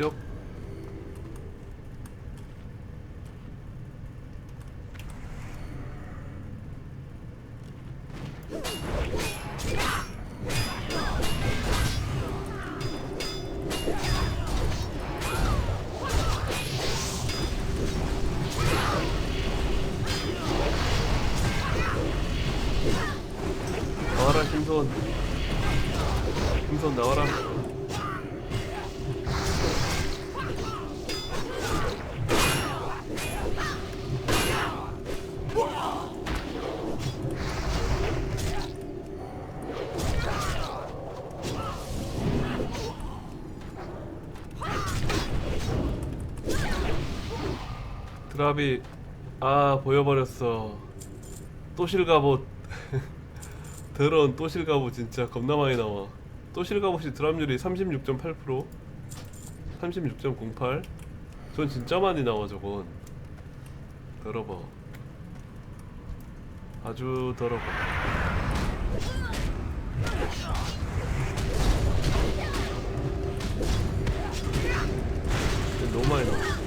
Yep. 드랍이 아 보여버렸어. 또 실갑옷. 더러운 또 실갑옷 진짜 겁나 많이 나와. 또 실갑옷이 드랍률이 36.8% 36.08 전 진짜 많이 나와 저건. 더러워. 아주 더러워. 너무 많이 나와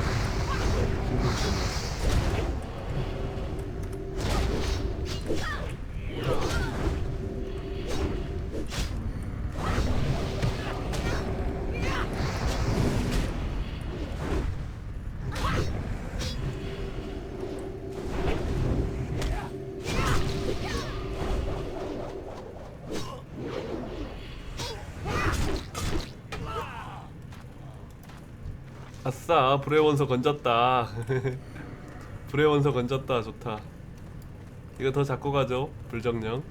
아싸 불의 원소 건졌다. 불의 원소 건졌다 좋다. 이거 더 잡고 가죠 불정령.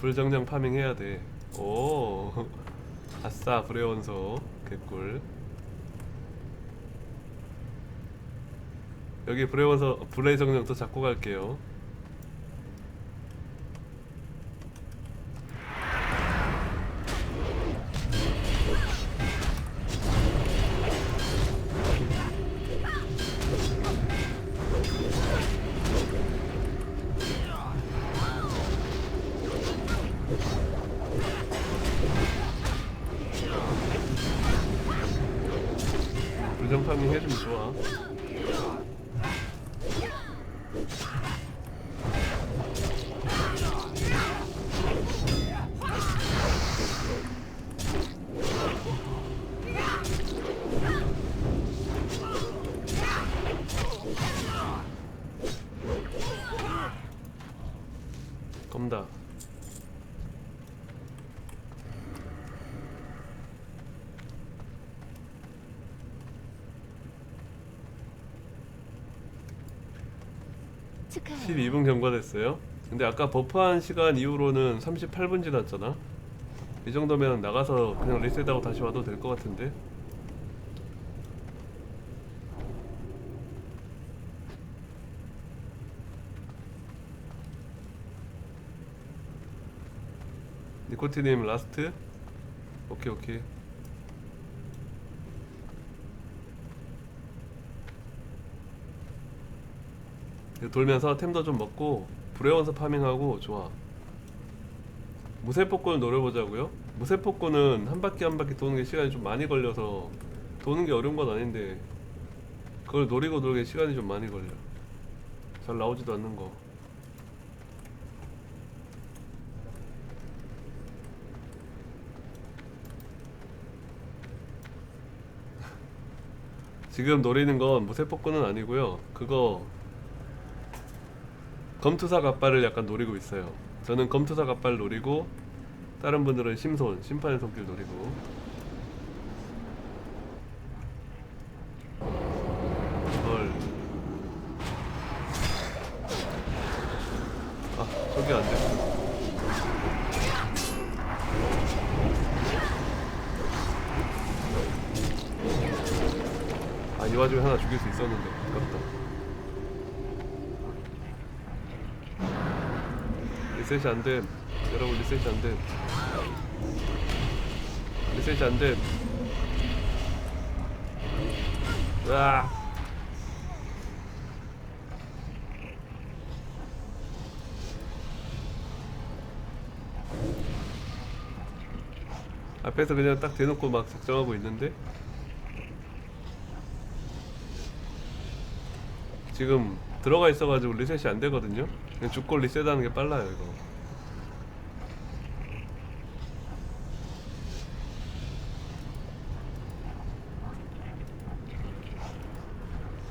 불정령 파밍 해야 돼오. 아싸 불의 원소 개꿀. 여기 불의 원소 불의 정령 더 잡고 갈게요 32분 경과됐어요. 근데 아까 버프한 시간 이후로는 38분 지났잖아. 이 정도면 나가서 그냥 리셋하고 다시 와도 될 것 같은데. 니코티님 라스트? 오케이 오케이. 돌면서 템도 좀 먹고 불의원서 파밍하고 좋아. 무쇠폭군을 노려보자고요? 무쇠폭군은 한 바퀴 한 바퀴 도는 게 시간이 좀 많이 걸려서 도는 게 어려운 건 아닌데 그걸 노리고 돌게 시간이 좀 많이 걸려. 잘 나오지도 않는 거. 지금 노리는 건 무쇠폭군은 아니고요. 그거 검투사 갑발을 약간 노리고 있어요. 저는 검투사 갑발 노리고 다른 분들은 심손, 심판의 손길 노리고. 리셋이 안됨 여러분 리셋이 안됨 리셋이 안됨 와. 앞에서 그냥 딱 대놓고 막 작정하고 있는데? 지금 들어가 있어가지고 리셋이 안 되거든요? 죽고 리셋하는 게 빨라요 이거.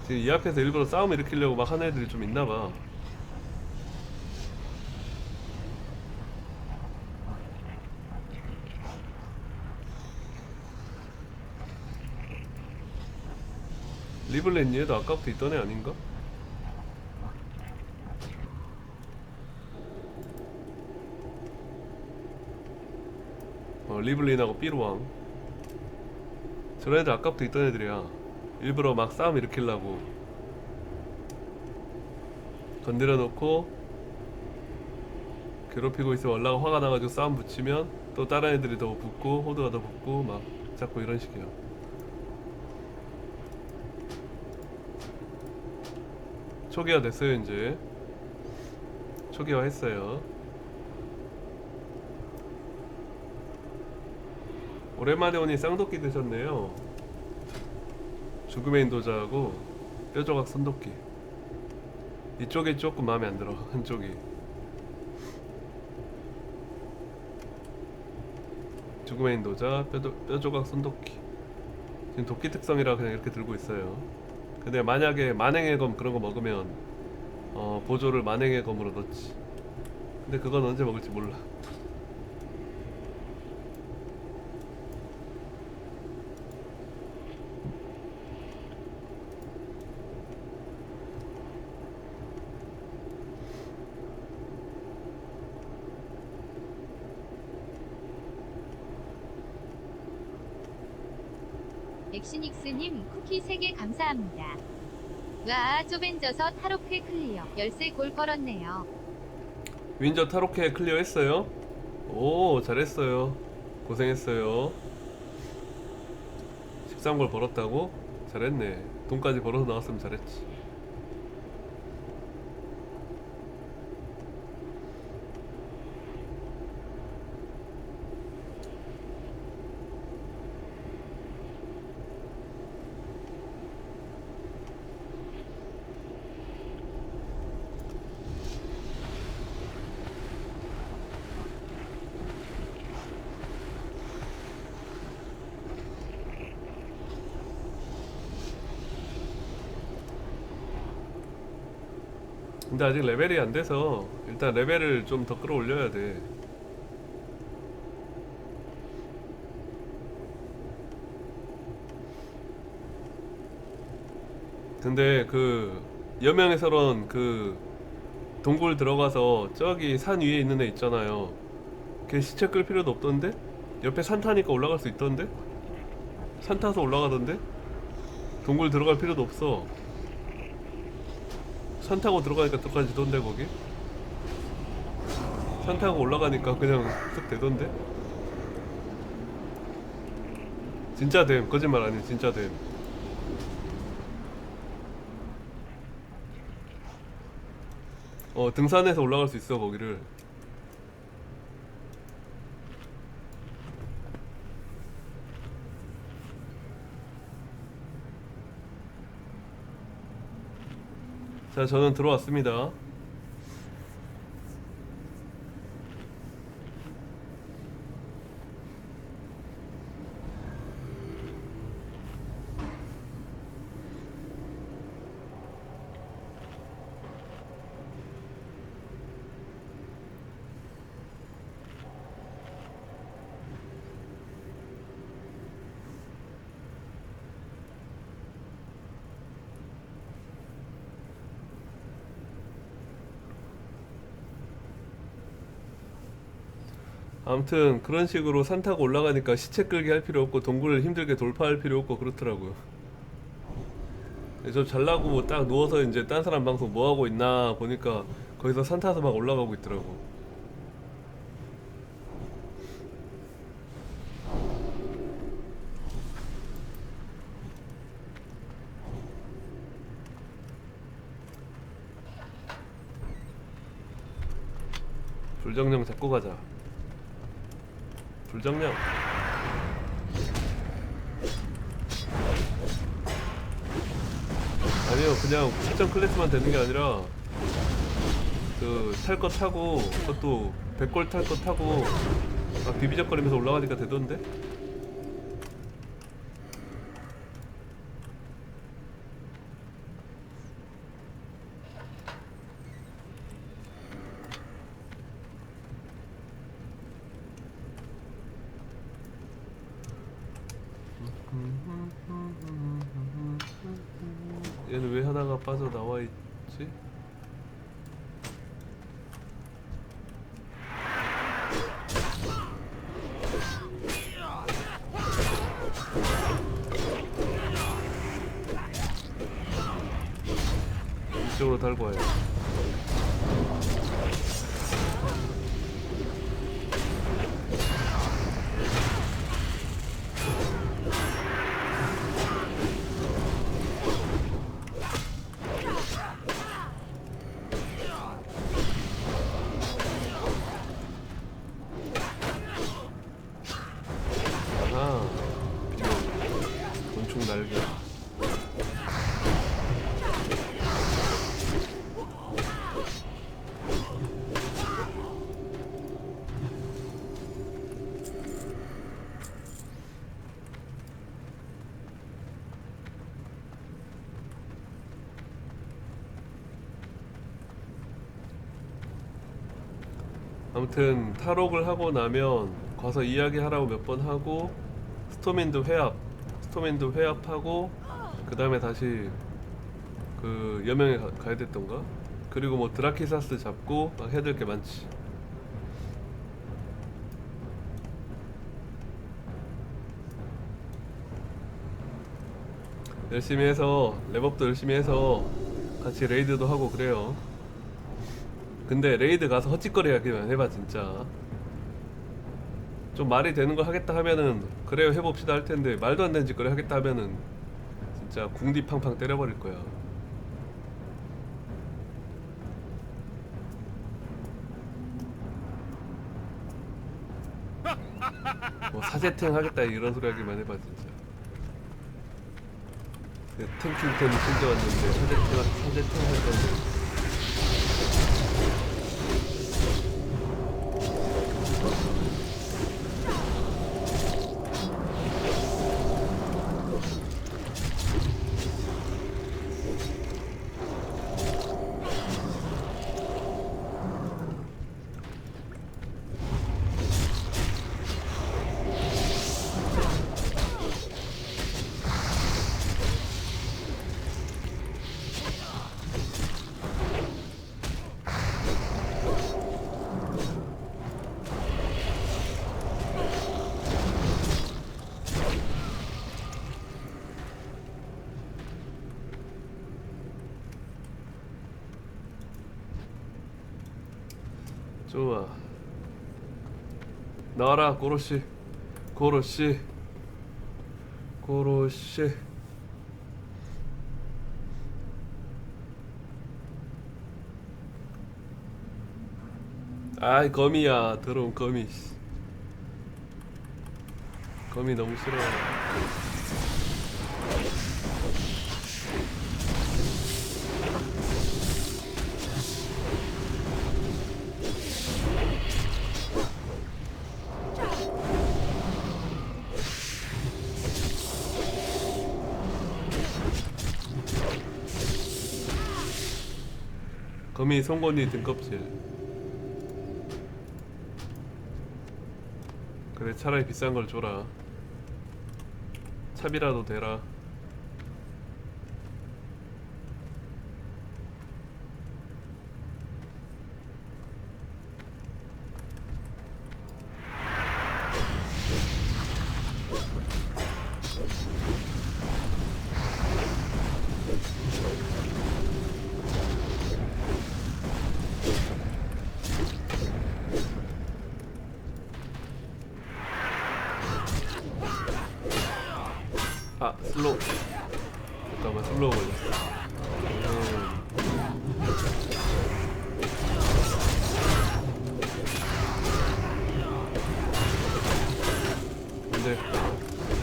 지금 이 앞에서 일부러 싸움 일으키려고 막 하는 애들이 좀 있나봐. 리블렛 얘도 아까부터 있던 애 아닌가? 어, 리블린하고 삐루왕. 저런 애들 아까부터 있던 애들이야. 일부러 막 싸움 일으키려고. 건드려 놓고 괴롭히고 있으면 올라가 화가 나가지고 싸움 붙이면 또 다른 애들이 더 붙고 호드가 더 붙고 막 자꾸 이런 식이야. 초기화 됐어요 이제. 초기화 했어요 오랜만에 오니 쌍도끼 드셨네요. 죽음의 인도자하고 뼈조각 손도끼. 이쪽이 조금 마음에 안 들어 한쪽이. 죽음의 인도자 뼈조, 뼈조각 손도끼. 지금 도끼 특성이라 그냥 이렇게 들고 있어요. 근데 만약에 만행의 검 그런 거 먹으면 어 보조를 만행의 검으로 넣지. 근데 그건 언제 먹을지 몰라 엑시 닉스님 쿠키 3개 감사합니다. 와 쪼벤져서 타로크 클리어 열쇠 골 걸었네요. 윈저 타로케 클리어 했어요? 오 잘했어요 고생했어요 13골 벌었다고? 잘했네 돈까지 벌어서 나왔으면 잘했지 근데 아직 레벨이 안 돼서 일단 레벨을 좀 더 끌어올려야 돼 근데 그 여명에서런 그 동굴 들어가서 저기 산 위에 있는 애 있잖아요 걔 시체 끌 필요도 없던데? 옆에 산 타니까 올라갈 수 있던데? 산 타서 올라가던데? 동굴 들어갈 필요도 없어 산 타고 들어가니까 들어가지던데 거기? 산 타고 올라가니까 그냥 쓱 되던데? 진짜 됨 거짓말 아니 진짜 됨 어, 등산해서 올라갈 수 있어, 거기를. 자, 저는 들어왔습니다. 아무튼 그런 식으로 산 타고 올라가니까 시체 끌기 할 필요 없고 동굴을 힘들게 돌파할 필요 없고 그렇더라고요. 저 잘나고 딱 누워서 이제 딴 사람 방송 뭐 하고 있나 보니까 거기서 산 타서 막 올라가고 있더라고. 불정령 잡고 가자. 불정령. 아니요 그냥 특정 클래스만 되는 게 아니라 그 탈 거 타고 그것도 100골 탈 거 타고 막 비비적거리면서 올라가니까 되던데? 아무튼 탈옥을 하고 나면 가서 이야기하라고 몇 번 하고 스토맨도 회합 스토맨도 회합하고 그 다음에 다시 그 여명에 가, 가야 됐던가? 그리고 뭐 드라키사스 잡고 막 해야 될 게 많지. 열심히 해서 랩업도 열심히 해서 같이 레이드도 하고 그래요 근데 레이드 가서 헛짓거리 하기만 해봐 진짜. 좀 말이 되는 거 하겠다 하면은 그래요 해봅시다 할 텐데 말도 안 되는 짓거리 하겠다 하면은 진짜 궁디 팡팡 때려버릴 거야. 뭐 사제탱 하겠다 이런 소리 하기만 해봐 진짜. 네, 탱킹템 챙겨왔는데 사제탱, 사제탱 할 건데 좋아. 나와라 고로시 고로시 고로시 아이 거미야. 더러운 거미 씨. 거미 너무 싫어 거미 송곳니 등껍질. 그래 차라리 비싼 걸 줘라. 차비라도 대라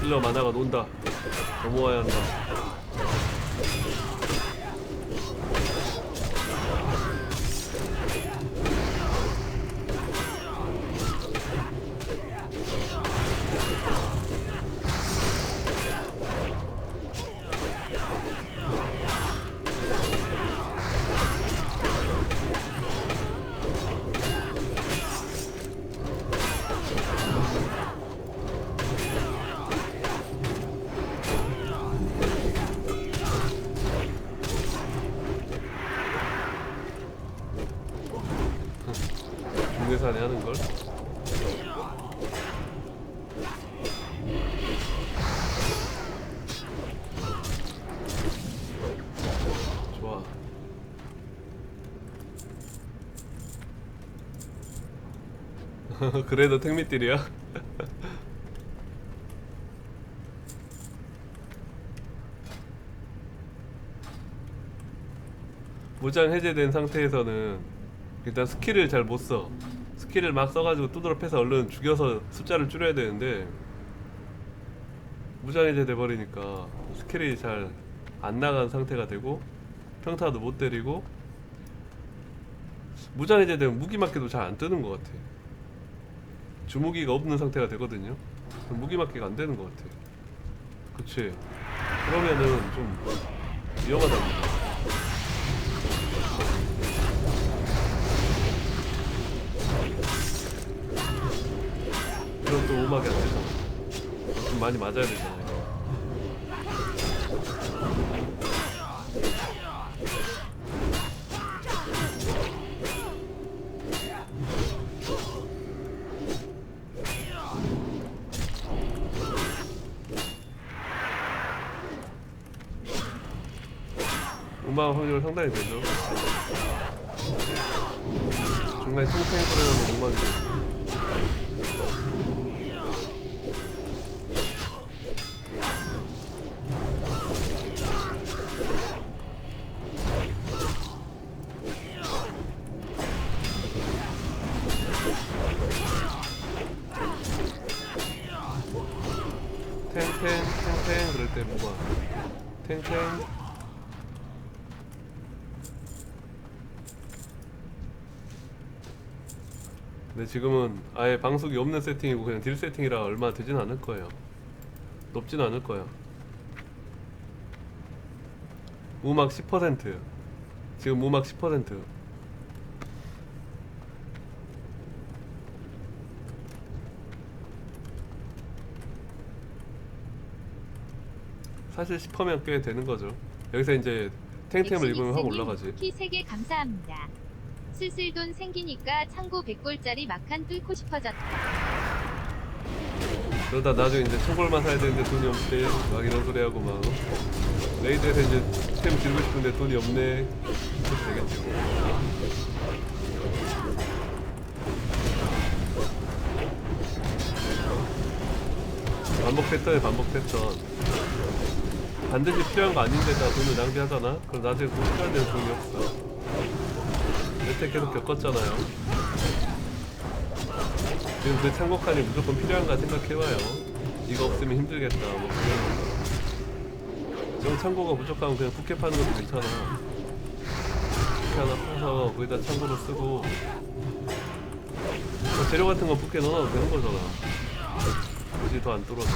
힐러 만화가 논다. 넘어와야 한다 그래도 택미딜이야? 무장 해제된 상태에서는 일단 스킬을 잘 못 써. 스킬을 막 써가지고 두드러 패서 얼른 죽여서 숫자를 줄여야 되는데 무장 해제 돼 버리니까 스킬이 잘 안 나간 상태가 되고 평타도 못 때리고 무장 해제되면 무기 맞기도 잘 안 뜨는 것 같아. 주무기가 없는 상태가 되거든요. 그럼 무기 맞기가 안 되는 것 같아. 그치? 그러면은 좀 위험하답니다. 그럼 또 오막이 안 되잖아. 좀 많이 맞아야 되잖아 요. 음악 확률 상당히 되죠. 중간에 탱탱 소리 나는 음악이 지금은 아예 방송이 없는 세팅이고 그냥 딜 세팅이라 얼마 되진 않을 거예요. 높진 않을 거야 무막 10% 지금 무막 10% 사실 10%면 꽤 되는 거죠. 여기서 이제 탱템을 입으면 확 올라가지. 쿠키 3개 감사합니다. 슬슬 돈 생기니까 창고 100골짜리 막한 뚫고 싶어졌다. 그러다 나중에 이제 초골만 사야 되는데 돈이 없대 막 이런 소리 하고 막 레이드에서 이제 템 들고 싶은데 돈이 없네 그렇게 되겠지 뭐. 반복 패턴에 반복 패턴 반드시 필요한 거 아닌데다 돈을 낭비하잖아? 그럼 나중에 꼭 필요한 데는 돈이 없어 여태 계속 겪었잖아요 지금 그 창고칸이 무조건 필요한가 생각해봐요. 이거 없으면 힘들겠다. 뭐 그런. 정 창고가 부족하면 그냥 부캐 파는 것도 괜찮아. 부캐 하나 파서 거기다 창고로 쓰고. 뭐 재료 같은 건 부캐 넣어놔도 되는 거잖아. 굳이 더 안 뚫어서.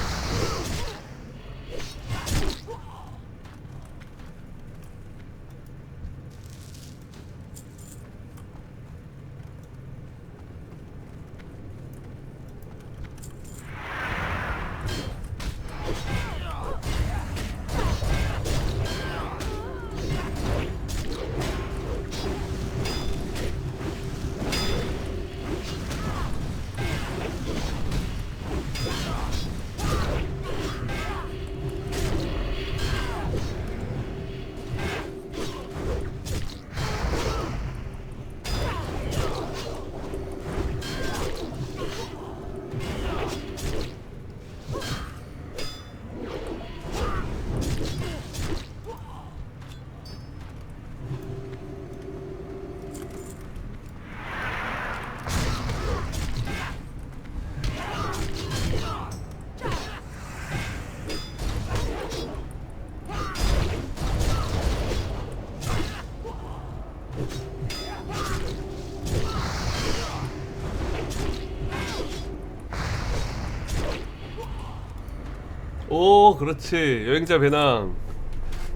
오, 그렇지. 여행자 배낭.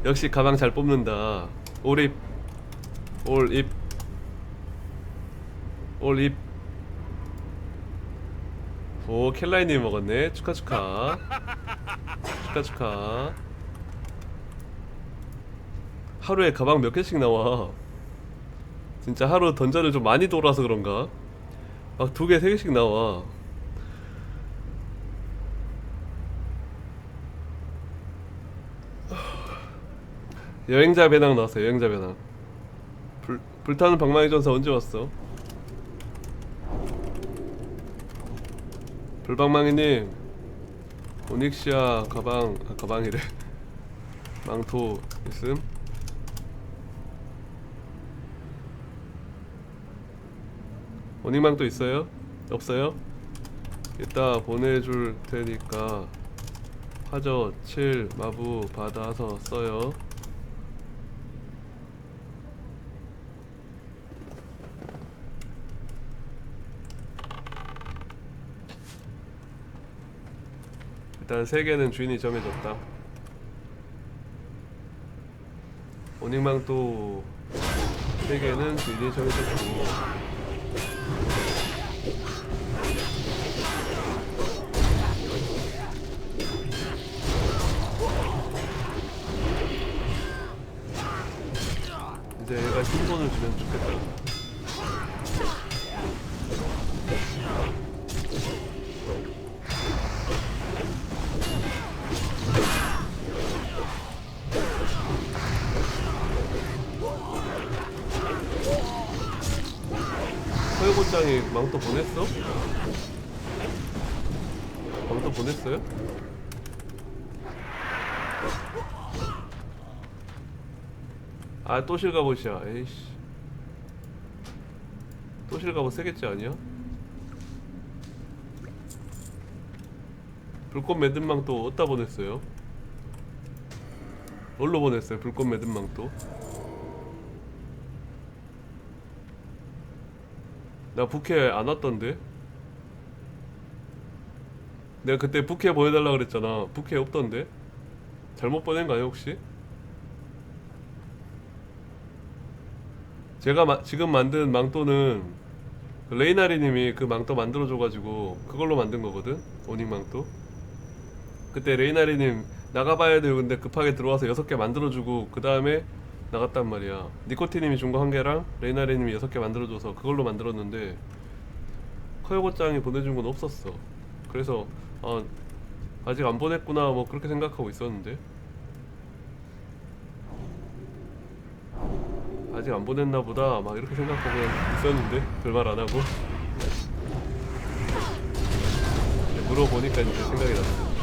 역시 가방 잘 뽑는다. 올입. 올입. 올입. 오, 켈라이님 먹었네. 축하 축하. 축하 축하. 하루에 가방 몇 개씩 나와. 진짜 하루 던전을 좀 많이 돌아서 그런가? 막 두 개, 세 개씩 나와. 여행자 배낭 나왔어. 여행자 배낭. 불 불타는 방망이 전사 언제 왔어? 불방망이님 오닉시아 가방 아, 가방이래 망토 있음 오닉망토 있어요? 없어요? 이따 보내줄 테니까 화저 7 마부 받아서 써요 일단 세 개는 주인이 정해졌다. 오닉망토 세 개는 주인이 정해졌고 이제 얘가 신분을 주면 좋겠다. 망토 보냈어? 망토 보냈어요? 아또 실가봇이야 에이씨 또 실가봇 세겠지 아니야? 불꽃 매듭망토 어디다 보냈어요? 뭘로 보냈어요 불꽃 매듭망토 나 부캐 안 왔던데? 내가 그때 부캐 보내달라 그랬잖아. 부캐 없던데? 잘못 보낸 거 아니야 혹시? 제가 마- 지금 만든 망토는 그 레이나리님이 그 망토 만들어줘가지고 그걸로 만든 거거든. 오닉 망토. 그때 레이나리님 나가봐야 돼요. 근데 급하게 들어와서 여섯 개 만들어주고 그 다음에 나갔단 말이야. 니코티님이 준 거 한 개랑 레이나리님이 여섯 개 만들어줘서 그걸로 만들었는데 커요고짱이 보내준 건 없었어. 그래서 아, 아직 안 보냈구나 뭐 그렇게 생각하고 있었는데 아직 안 보냈나 보다 막 이렇게 생각하고 있었는데 별말 안 하고 물어보니까 이제 생각이 났어.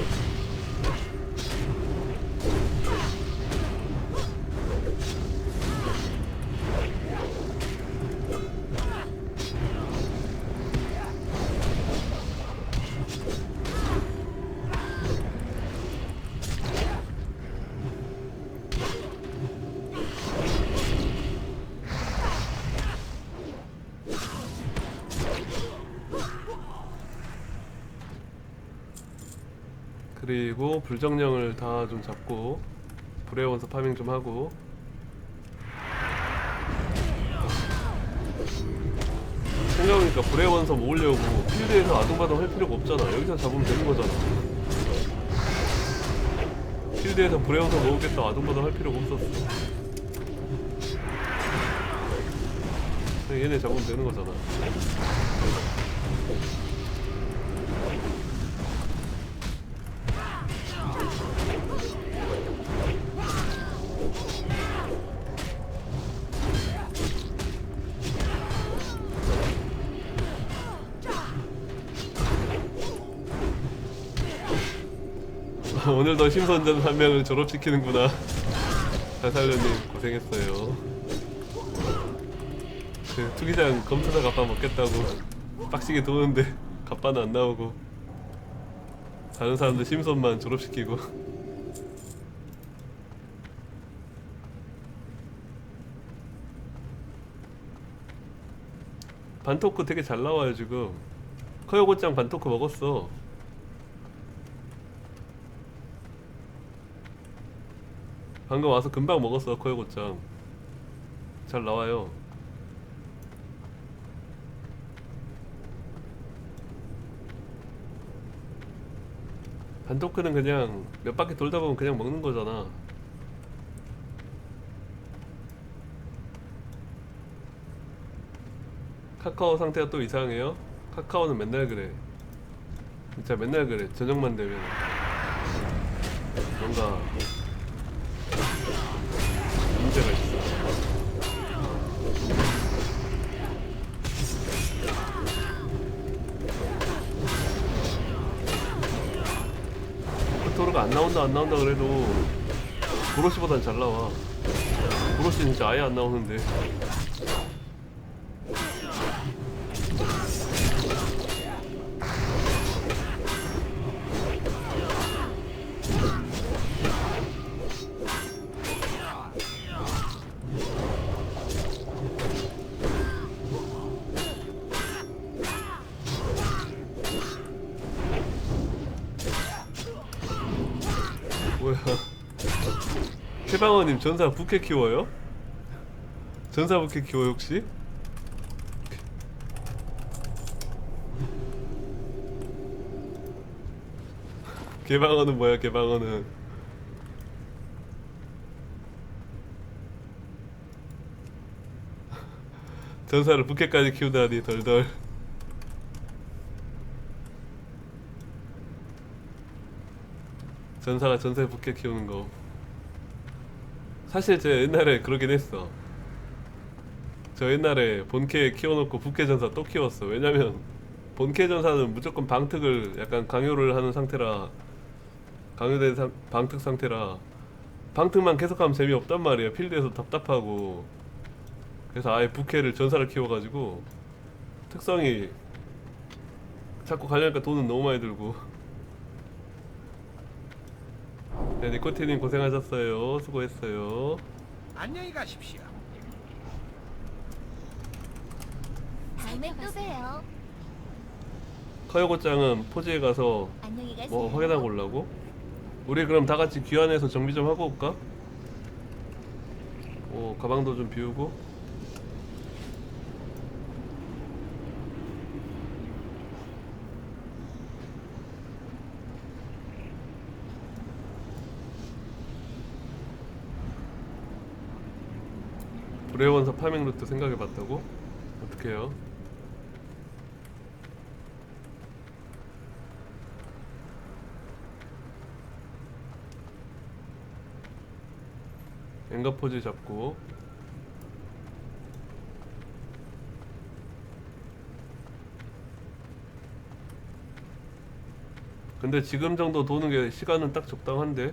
불정령을 다 좀 잡고 불의 원서 파밍 좀 하고. 생각해보니까 불의 원서 모으려고 필드에서 아둥바둥 할 필요가 없잖아. 여기서 잡으면 되는 거잖아. 필드에서 불의 원서 모으겠다 아둥바둥 할 필요가 없었어. 얘네 잡으면 되는 거잖아 오늘도 심선전 한 명을 졸업시키는구나. 자살련님 고생했어요. 그 투기장 검투사 갑바 먹겠다고. 빡시게 도는데 갑바는 안 나오고. 다른 사람들 심선만 졸업시키고. 반토크 되게 잘 나와요 지금. 커요고짱 반토크 먹었어 방금 와서 금방 먹었어 커요고짱. 잘 나와요. 반토크는 그냥 몇 바퀴 돌다 보면 그냥 먹는 거잖아. 카카오 상태가 또 이상해요? 카카오는 맨날 그래. 진짜 맨날 그래 저녁만 되면. 뭔가 문제가 있어. 토르가 안 나온다 안 나온다 그래도 브로시보단 잘 나와. 브로시 진짜 아예 안 나오는데 최방어님 전사 부캐 키워요? 전사 부캐 키워요 혹시? 개방어는 뭐야 개방어는 전사를 부캐까지 키우다니 덜덜 전사가 전세 부캐 키우는 거 사실 제가 옛날에 그러긴 했어. 저 옛날에 본캐 키워놓고 부캐 전사 또 키웠어. 왜냐면 본캐 전사는 무조건 방특을 약간 강요를 하는 상태라 강요된 상, 방특 상태라 방특만 계속하면 재미없단 말이야. 필드에서 답답하고. 그래서 아예 부캐를 전사를 키워가지고 특성이 자꾸 가려니까 돈은 너무 많이 들고 네, 니코티님 고생하셨어요. 수고했어요. 안녕히 가십시오. 다음에 또 봬요. 커요고짱은 포지에 가서 안녕히 가세요. 뭐 확인하고 오려고? 우리 그럼 다 같이 귀환해서 정비 좀 하고 올까? 오, 가방도 좀 비우고. 브레원사 파밍 루트 생각해봤다고? 어떻게 해요? 엔가 포즈 잡고 근데 지금 정도 도는 게 시간은 딱 적당한데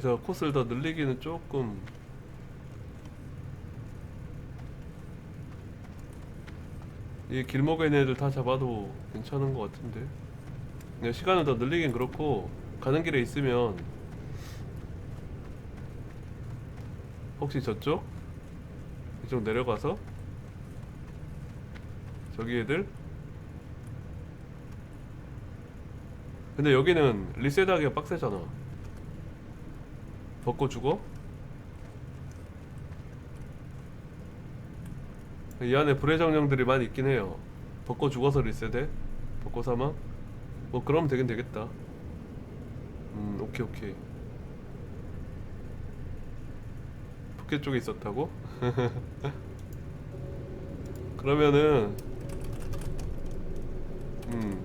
그래서 코스를 더 늘리기는 조금 이 길목에 있는 애들 다 잡아도 괜찮은 것 같은데 그냥 시간을 더 늘리긴 그렇고 가는 길에 있으면 혹시 저쪽? 이쪽 내려가서 저기 애들? 근데 여기는 리셋하기가 빡세잖아 벗고 죽어? 이 안에 불의 정령들이 많이 있긴 해요 벗고 죽어서 리셋해? 벗고 사망? 뭐 그러면 되긴 되겠다 음 오케이 오케이 북해 쪽에 있었다고? 그러면은 음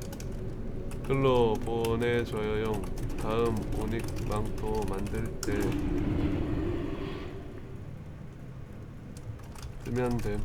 글로 보내줘요 형 다음 오닉 망토 만들 때 쓰면 됨